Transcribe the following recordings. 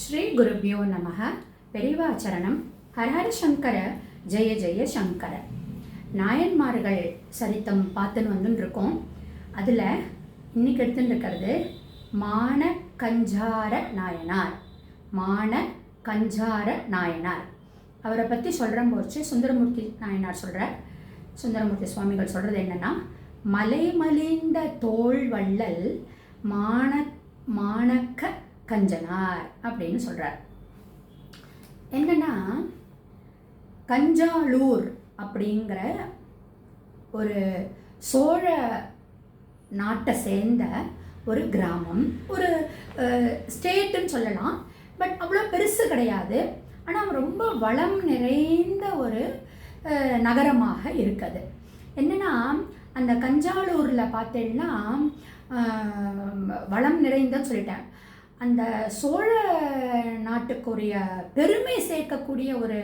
ஸ்ரீ குருபியோ நமக. பெரிவாச்சரணம். ஹரஹர சங்கர. ஜெய ஜெய சங்கர. நாயன்மார்கள் சரித்தம் பார்த்துன்னு வந்துன்னு இருக்கோம் அதில் இன்னைக்கு எடுத்துன்னு இருக்கிறது மான கஞ்சார நாயனார். மான கஞ்சார நாயனார். அவரை பற்றி சொல்கிற போச்சு. சுந்தரமூர்த்தி நாயனார் சொல்கிற சுந்தரமூர்த்தி சுவாமிகள் சொல்கிறது என்னென்னா மலைமலிந்த தோள் வள்ளல் மான மாணக்க கஞ்சனார் அப்படின்னு சொல்கிறார் என்னன்னா கஞ்சாலூர் அப்படிங்கிற ஒரு சோழ நாட்டை சேர்ந்த ஒரு கிராமம் ஒரு ஸ்டேட்டுன்னு சொல்லலாம். பட் அவ்வளோ பெருசு கிடையாது. ஆனால் ரொம்ப வளம் நிறைந்த ஒரு நகரமாக இருக்குது. என்னென்னா அந்த கஞ்சாலூரில் பார்த்தீங்கன்னா வளம் நிறைந்தன்னு சொல்லிட்டேன். அந்த சோழ நாட்டுக்குரிய பெருமை சேர்க்கக்கூடிய ஒரு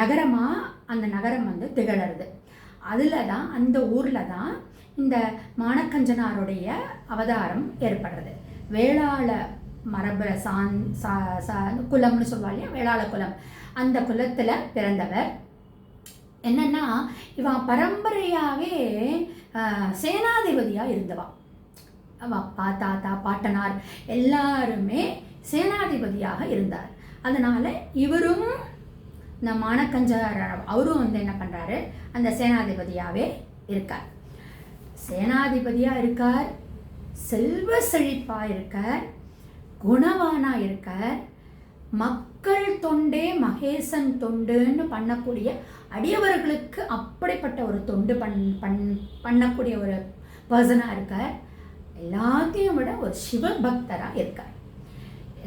நகரமாக அந்த நகரம் வந்து திகழறது. அதில் தான் அந்த ஊரில் தான் இந்த மானக்கஞ்சனாருடைய அவதாரம் ஏற்படுறது. வேளாள மரபு சான் சா சா குலம்னு சொல்லுவா இல்லையா? வேளாள குலம். அந்த குலத்தில் பிறந்தவர். என்னென்னா இவன் பரம்பரையாகவே சேனாதிபதியாக இருந்தவான் அப்பா தாத்தா பாட்டனார் எல்லாருமே சேனாதிபதியாக இருந்தார். அதனால் இவரும் இந்த மானக்கஞ்சார் அவரும் வந்து என்ன பண்ணுறாரு அந்த சேனாதிபதியாகவே இருக்கார். சேனாதிபதியாக இருக்கார் செல்வ செழிப்பாக இருக்கார் குணவானா இருக்கார் மக்கள் தொண்டே மகேசன் தொண்டுன்னு பண்ணக்கூடிய அடியவர்களுக்கு அப்படிப்பட்ட ஒரு தொண்டு பண் பண் பண்ணக்கூடிய ஒரு பர்சனாக இருக்கார். எல்லாத்தையும் விட ஒரு சிவபக்தராக இருக்கார்.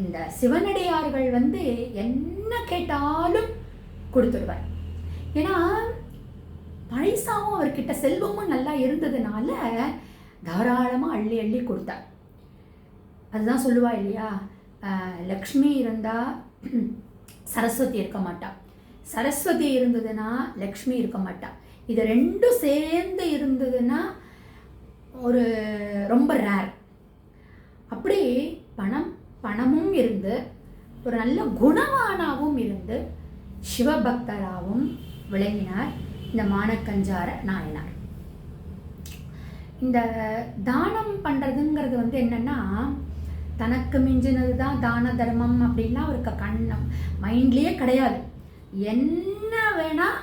இந்த சிவனடியார்கள் வந்து என்ன கேட்டாலும் கொடுத்துடுவார். ஏன்னா பைசாவும் அவர்கிட்ட செல்வமும் நல்லா இருந்ததுனால தாராளமாக அள்ளி அள்ளி கொடுத்தார். அதுதான் சொல்லுவா இல்லையா? லக்ஷ்மி இருந்தால் சரஸ்வதி இருக்க மாட்டா. சரஸ்வதி இருந்ததுன்னா லக்ஷ்மி இருக்க மாட்டா. இது ரெண்டும் சேர்ந்து இருந்ததுன்னா ஒரு ரொம்ப ரேர் அப்படி பணம் பணமும் இருந்து ஒரு நல்ல குணவானாவும் இருந்து சிவபக்தராகவும் விளங்கினார் இந்த மானக்கஞ்சார நாயனார். இந்த தானம் பண்ணுறதுங்கிறது வந்து என்னென்னா தனக்கு மிஞ்சினது தான் தான தர்மம் அப்படின்லாம் அவருக்கு கண்ணம் மைண்ட்லேயே கிடையாது. என்ன வேணால்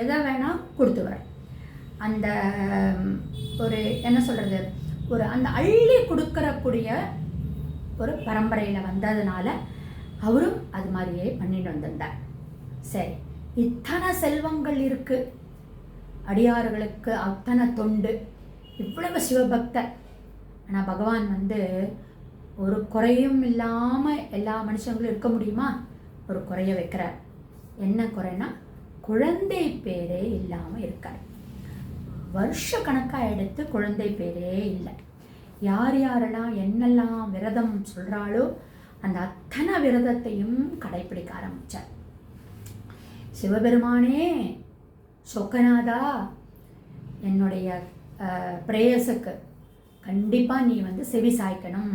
எதை வேணால் கொடுத்துவார் அந்த ஒரு என்ன சொல்கிறது ஒரு அந்த அள்ளி கொடுக்கறக்கூடிய ஒரு பரம்பரையில் வந்ததுனால அவரும் அது மாதிரியே பண்ணிட்டு வந்திருந்தார். சரி இத்தனை செல்வங்கள் இருக்குது அடியார்களுக்கு அத்தனை தொண்டு. இவ்வளவு சிவபக்தர். ஆனால் பகவான் வந்து ஒரு குறையும் இல்லாமல் எல்லா மனுஷங்களும் இருக்க முடியுமா? ஒரு குறைய வைக்கிறார். என்ன குறைனா குழந்தை பேரே இல்லாமல் இருக்கார். வருஷ கணக்காக எடுத்து குழந்தை பேரே இல்லை. யார் யாரெல்லாம் என்னெல்லாம் விரதம் சொல்கிறாளோ அந்த அத்தனை விரதத்தையும் கடைப்பிடிக்க ஆரம்பித்தார் சிவபெருமானே சொக்கநாதா என்னுடைய பிரேயஸுக்கு கண்டிப்பாக நீ வந்து செவி சாய்க்கணும்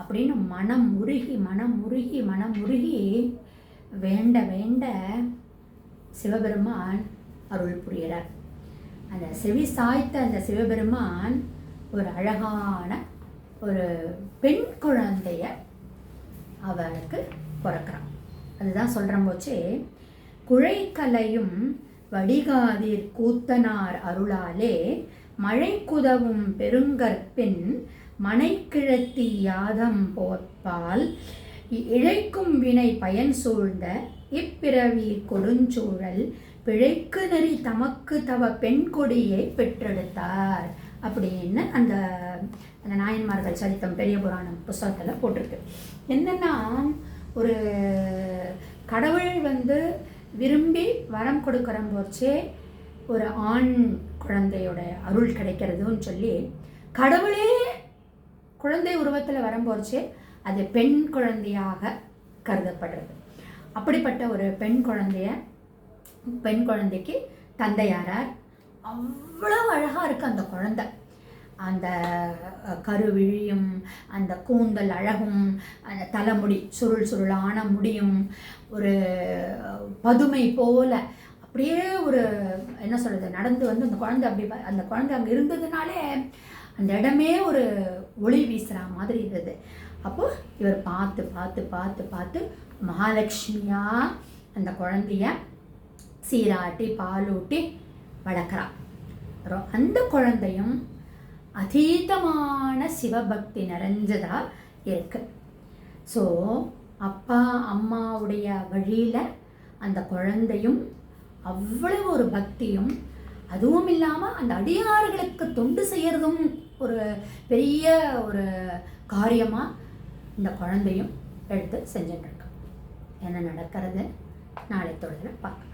அப்படின்னு மனம் உருகி மனம் உருகி மனம் உருகி வேண்ட வேண்ட சிவபெருமான் அருள் புரிகிறார். அந்த செவி சாய்த்த அந்த சிவபெருமான் ஒரு அழகான ஒரு பெண் குழந்தைய அவளுக்கு பிறக்கிறான். அதுதான் சொல்கிற போச்சு குழைக்கலையும் வடிகாதிர் கூத்தனார் அருளாலே மழை குதவும் பெருங்கற்பின் மனைக்கிழத்தி யாதம் போற்பால் இழைக்கும் வினை பயன் சூழ்ந்த இப்பிறவி கொடுஞ்சூழல் பிழைக்கு நெறி தமக்கு தவ பெண் கொடியை பெற்றெடுத்தார். அப்படின்னு அந்த அந்த நாயன்மார்கள் சரித்தம் பெரிய புராணம் புஸ்தகத்தில் போட்டிருக்கு. என்னென்னா ஒரு கடவுள் வந்து விரும்பி வரம் கொடுக்குற போச்சே ஒரு ஆண் குழந்தையோட அருள் கிடைக்கிறதுன்னு சொல்லி கடவுளே குழந்தை உருவத்தில் வரும்போச்சே அது பெண் குழந்தையாக கருதப்படுறது. அப்படிப்பட்ட ஒரு பெண் குழந்தைய பெண் குழந்தைக்கு தந்தையாரார் அவ்வளோ அழகாக இருக்குது அந்த குழந்தை. அந்த கருவிழியும் அந்த கூந்தல் அழகும் அந்த தலைமுடி சுருள் சுருளான முடியும் ஒரு பதுமை போல. அப்படியே ஒரு என்ன சொல்கிறது நடந்து வந்து அந்த குழந்தை அப்படி அந்த குழந்தை அங்கே இருந்ததுனாலே அந்த இடமே ஒரு ஒளி வீசுகிற மாதிரி இருந்தது. அப்போ இவர் பார்த்து பார்த்து பார்த்து பார்த்து மகாலட்சுமியாக அந்த குழந்தைய சீராட்டி பாலூட்டி வளர்க்குறான். அப்புறம் அந்த குழந்தையும் அதீதமான சிவபக்தி நிறைஞ்சதாக இருக்கு. ஸோ அப்பா அம்மாவுடைய வழியில் அந்த குழந்தையும் அவ்வளவு ஒரு பக்தியும் அதுவும் இல்லாமல் அந்த அடியார்களுக்கு தொண்டு செய்கிறதும் ஒரு பெரிய ஒரு காரியமாக இந்த குழந்தையும் எடுத்து செஞ்சுட்டு இருக்கு. என்ன நடக்கிறது? நாளை தொடர்ந்து பார்க்கலாம்.